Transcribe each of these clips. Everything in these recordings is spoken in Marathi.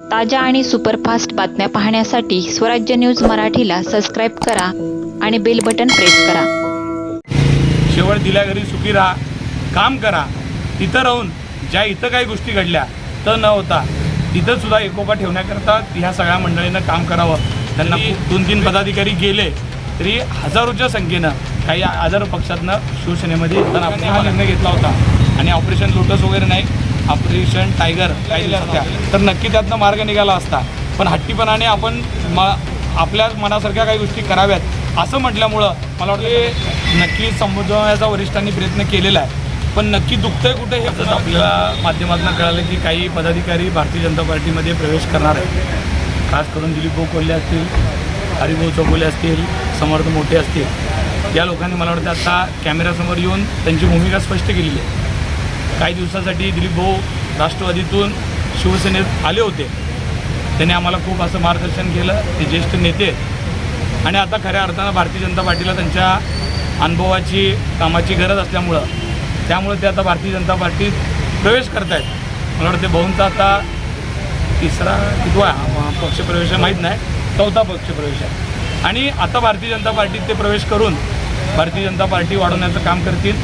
ताज्या आणि सुपरफास्ट बातम्या पाहण्यासाठी स्वराज्य न्यूज मराठीला सबस्क्राईब करा आणि बेल बटन प्रेस करा. शेवट दिल्या घरी सुखी राहा काम करा. तिथं राहून ज्या इथं काही गोष्टी घडल्या तर न होता तिथं सुद्धा एकोपा ठेवण्याकरता ह्या सगळ्या मंडळीनं काम करावं. त्यांना दोन तीन पदाधिकारी गेले तरी हजारोच्या संख्येनं काही आजार पक्षातनं शिवसेनेमध्ये हा निर्णय घेतला होता. आणि ऑपरेशन लोटस वगैरे नाही ऑपरेशन टायगर काही तर नक्की त्यातनं मार्ग निघाला असता. पण हट्टीपणाने आपण म आपल्या मनासारख्या काही गोष्टी कराव्यात असं म्हटल्यामुळं मला वाटतं नक्की संबोधण्याचा वरिष्ठांनी प्रयत्न केलेला आहे. पण नक्की दुखतंय कुठे हे जसं आपल्याला माध्यमातून कळालं की काही पदाधिकारी भारतीय जनता पार्टीमध्ये प्रवेश करणार आहेत. खास करून दिलीप भाऊ कोल्हे असतील हरिभाऊ चौकोले असतील समर्थ मोठे असतील. या लोकांनी मला वाटतं आता कॅमेऱ्यासमोर येऊन त्यांची भूमिका स्पष्ट केलेली आहे. काही दिवसासाठी दिलीप भाऊ राष्ट्रवादीतून शिवसेनेत आले होते. त्यांनी आम्हाला खूप असं मार्गदर्शन केलं. ते ज्येष्ठ नेते आहेत. आणि आता खऱ्या अर्थानं भारतीय जनता पार्टीला त्यांच्या अनुभवाची कामाची गरज असल्यामुळं त्यामुळे ते आता भारतीय जनता पार्टीत प्रवेश करत आहेत मला वाटतं भाऊंचा आता तिसरा कितवा पक्षप्रवेश माहीत नाही. चौथा पक्षप्रवेश आहे. आणि आता भारतीय जनता पार्टीत ते प्रवेश करून भारतीय जनता पार्टी वाढवण्याचं काम करतील.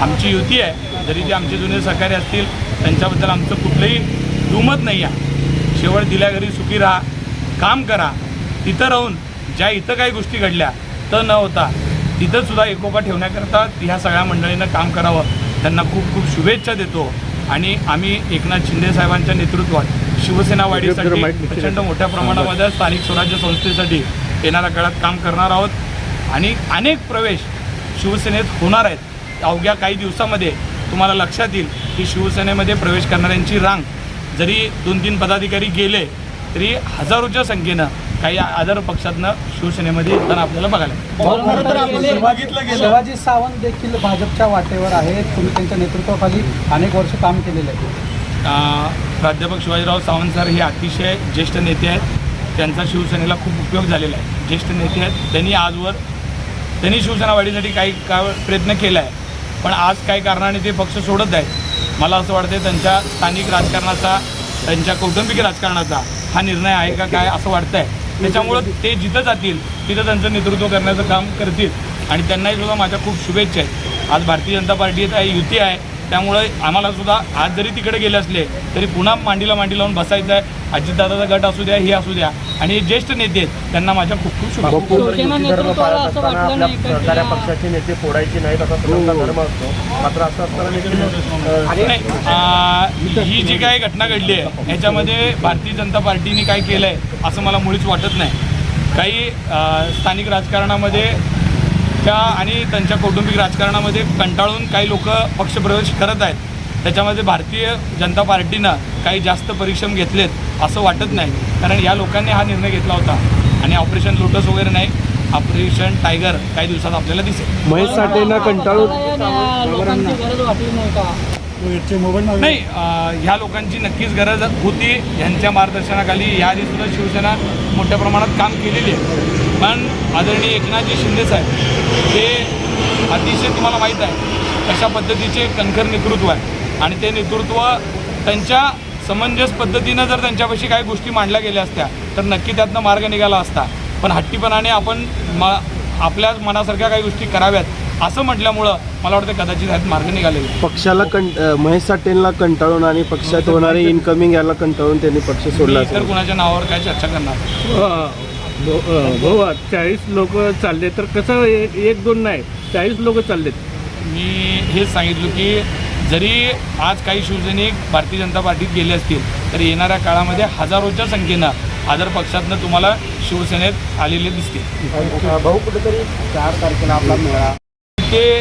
आमची युती आहे. जरी ते आमचे जुने सहकारी असतील त्यांच्याबद्दल आमचं कुठलंही दुमत नाही आहे शेवट दिल्या घरी सुखी राहा काम करा. तिथं राहून ज्या इथं काही गोष्टी घडल्या तर न होता तिथं सुद्धा एकोपा ठेवण्याकरता ह्या सगळ्या मंडळीनं काम करावं. त्यांना खूप खूप शुभेच्छा देतो. आणि आम्ही एकनाथ शिंदे साहेबांच्या नेतृत्वात शिवसेना वाढीसाठी प्रचंड मोठ्या प्रमाणामध्ये स्थानिक स्वराज्य संस्थेसाठी येणाऱ्या काळात काम करणार आहोत. आणि अनेक प्रवेश शिवसेनेत होणार आहेत. अवघ्या काही दिवसामध्ये तुम्हाला लक्षात येईल की शिवसेनेमध्ये प्रवेश करणाऱ्यांची रांग जरी दोन तीन पदाधिकारी गेले तरी हजारोच्या संख्येनं काही आजार पक्षातनं शिवसेनेमध्ये येताना आपल्याला बघायला. शिवाजी सावंत देखील भाजपच्या वाटेवर आहेत. तुम्ही त्यांच्या नेतृत्वाखाली अनेक वर्ष काम केलेलं आहे. प्राध्यापक शिवाजीराव सावंत सर हे अतिशय ज्येष्ठ नेते आहेत. त्यांचा शिवसेनेला खूप उपयोग झालेला आहे. ज्येष्ठ नेते आहेत. त्यांनी आजवर त्यांनी शिवसेना वाढीसाठी काही का प्रयत्न केला आहे. पण आज काही कारणाने ते पक्ष सोडत आहेत. मला असं वाटतं त्यांच्या स्थानिक राजकारणाचा त्यांच्या कौटुंबिक राजकारणाचा हा निर्णय आहे का काय असं वाटतं आहे त्याच्यामुळं ते जिथं जातील तिथं त्यांचं नेतृत्व करण्याचं काम करतील. आणि त्यांनाही सुद्धा माझ्या खूप शुभेच्छा आहेत. आज भारतीय जनता पार्टीत आहे युती आहे. त्यामुळं आम्हाला सुद्धा आज जरी तिकडे गेले असले तरी पुन्हा मांडीला मांडी लावून बसायचं आहे अजितदादाचा गट असू द्या हे असू द्या. आणि हे ज्येष्ठ नेते आहेत त्यांना माझ्या खूप खूप शुभेच्छा. की पक्षाचे नेते फोडायचे नाहीत असा सर्वांचा धर्म असतो. मात्र असं असताना अ, नाही, आ, ही जी काही घटना घडली आहे ह्याच्यामध्ये भारतीय जनता पार्टीने काय केलं आहे असं मला मुळीच वाटत नाही. काही स्थानिक राजकारणामध्ये त्या आणि त्यांच्या कौटुंबिक राजकारणामध्ये कंटाळून काही लोक पक्षप्रवेश करत आहेत. त्याच्यामध्ये भारतीय जनता पार्टीनं काही जास्त परिश्रम घेतलेत असं वाटत नाही. कारण या लोकांनी हा निर्णय घेतला होता. आणि ऑपरेशन लोटस वगैरे नाही ऑपरेशन टायगर काही दिवसात आपल्याला दिसेल. महेश साठेंना कंटाळून नाही का? नाही अं, ह्या लोकांची नक्कीच गरज होती. यांच्या मार्गदर्शनाखाली याआधी सुद्धा शिवसेना मोठ्या प्रमाणात काम केलेली आहे. पण आदरणीय एकनाथजी शिंदे साहेब हे अतिशय तुम्हाला माहीत आहे कशा पद्धतीचे कणखर नेतृत्व आहे. आणि ते नेतृत्व त्यांच्या समंजस पद्धतीनं जर त्यांच्यापाशी काही गोष्टी मांडल्या गेल्या असत्या तर नक्की त्यातनं मार्ग निघाला असता. पण हट्टीपणाने आपण म आपल्या मनासारख्या काही गोष्टी कराव्यात असं म्हटल्यामुळं मला वाटतं कदाचित ह्यात मार्ग निघालेले आहे. पक्षाला कं महेश साठेंना कंटाळून आणि पक्षात होणारे इनकमिंग याला कंटाळून त्यांनी पक्ष सोडला असेल. कुणाच्या नावावर काय चर्चा करणार? भाऊ चाळीस लोक चालले तर कसं एक एक दोन नाही चाळीस लोक चाललेत? मी हेच सांगितलं की जरी आज काही शिवसैनिक भारतीय जनता पार्टीत गेले असतील तर येणाऱ्या काळामध्ये हजारोच्या संख्येनं आदर पक्षातनं तुम्हाला शिवसेनेत आलेले दिसतील. भाऊ कुठेतरी चार तारखेला आपला मेळा. ते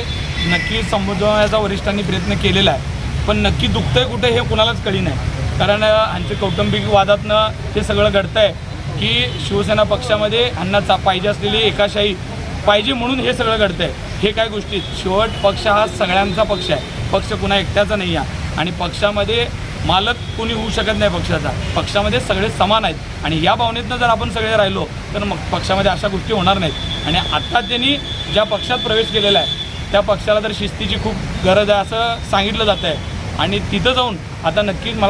नक्की संबोधण्याचा वरिष्ठांनी प्रयत्न केलेला आहे पण नक्की दुखतंय कुठे हे कुणालाच कळी नाही. कारण ह्यांचे कौटुंबिक वादातनं हे सगळं घडतं आहे की शिवसेना पक्षामध्ये ह्यांना चा पाहिजे असलेली एकाशाही पाहिजे म्हणून हे सगळं घडतं आहे हे काय गोष्टी? शेवट पक्ष हा सगळ्यांचा पक्ष आहे. पक्ष कुणा एकट्याचा नाही आहे. आणि पक्षामध्ये मालक कोणी होऊ शकत नाही पक्षाचा. पक्षामध्ये सगळे समान आहेत. आणि या भावनेतनं जर आपण सगळे राहिलो तर मग पक्षामध्ये अशा गोष्टी होणार नाहीत. आणि आत्ता त्यांनी ज्या पक्षात प्रवेश केलेला आहे त्या पक्षाला तर शिस्तीची खूप गरज आहे असं सांगितलं जातं आहे आणि तिथं जाऊन आता नक्कीच मला